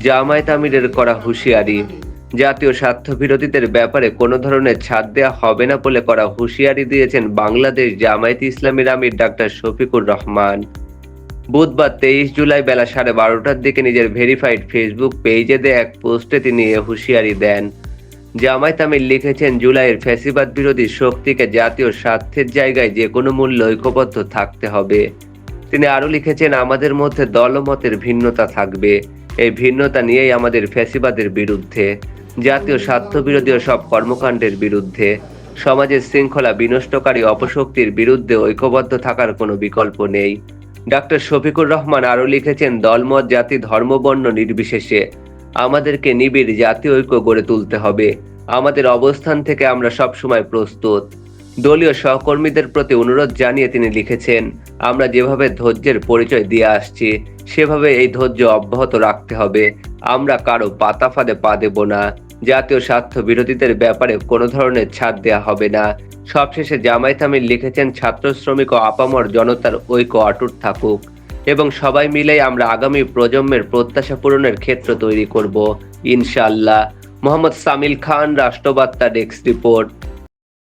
জামায়াত আমিরের করা হুঁশিয়ারি। জাতীয় স্বার্থ বিরোধীদের ব্যাপারে কোনো ধরনের ছাড় দেওয়া হবে না বলে করা হুঁশিয়ারি দিয়েছেন বাংলাদেশ জামায়াত ইসলামীর আমির ডাক্তার শফিকুর রহমান। বুধবার তেইশ জুলাই বেলা সাড়ে বারোটার দিকে নিজের ভেরিফাইড ফেসবুক পেজে দেয়া এক পোস্টে তিনি এ হুঁশিয়ারি দেন। জামায়াত আমির লিখেছেন, জুলাইয়ের ফ্যাসিবাদ বিরোধী শক্তিকে জাতীয় স্বার্থের জায়গায় যে কোনো মূল্য ঐক্যবদ্ধ থাকতে হবে। তিনি আরও লিখেছেন, আমাদের মধ্যে দলমতের ভিন্নতা থাকবে। এই ভিন্নতা নিয়েই আমাদের ফ্যাসিবাদের বিরুদ্ধে, জাতীয় স্বার্থবিরোধী সব কর্মকাণ্ডের বিরুদ্ধে, সমাজের শৃঙ্খলা বিনষ্টকারী অপশক্তির বিরুদ্ধে ঐক্যবদ্ধ থাকার কোনো বিকল্প নেই। ডাক্তার শফিকুর রহমান আরও লিখেছেন, দলমত, জাতি ধর্মবর্ণ নির্বিশেষে আমাদেরকে নিবিড় জাতীয় ঐক্য গড়ে তুলতে হবে। আমাদের অবস্থান থেকে আমরা সবসময় প্রস্তুত। দলীয় সহকর্মীদের প্রতি অনুরোধ জানিয়ে তিনি লিখেছেন, আমরা যেভাবে ধৈর্যের পরিচয় দিয়ে আসছি, সেভাবে এই ধৈর্য অব্যাহত রাখতে হবে। আমরা কারও পাতা ফাঁদে পা দেব না। জাতীয় স্বার্থ বিরোধীদের ব্যাপারে কোনো ধরনের ছাড় দেওয়া হবে না। সবশেষে জামায়াত আমির লিখেছেন, ছাত্র শ্রমিক ও আপামর জনতার ঐক্য অটুট থাকুক এবং সবাই মিলেই আমরা আগামী প্রজন্মের প্রত্যাশা পূরণের ক্ষেত্র তৈরি করব। ইনশাআল্লাহ। মোহাম্মদ সামিল খান, রাষ্ট্রবার্তা ডেস্ক রিপোর্ট।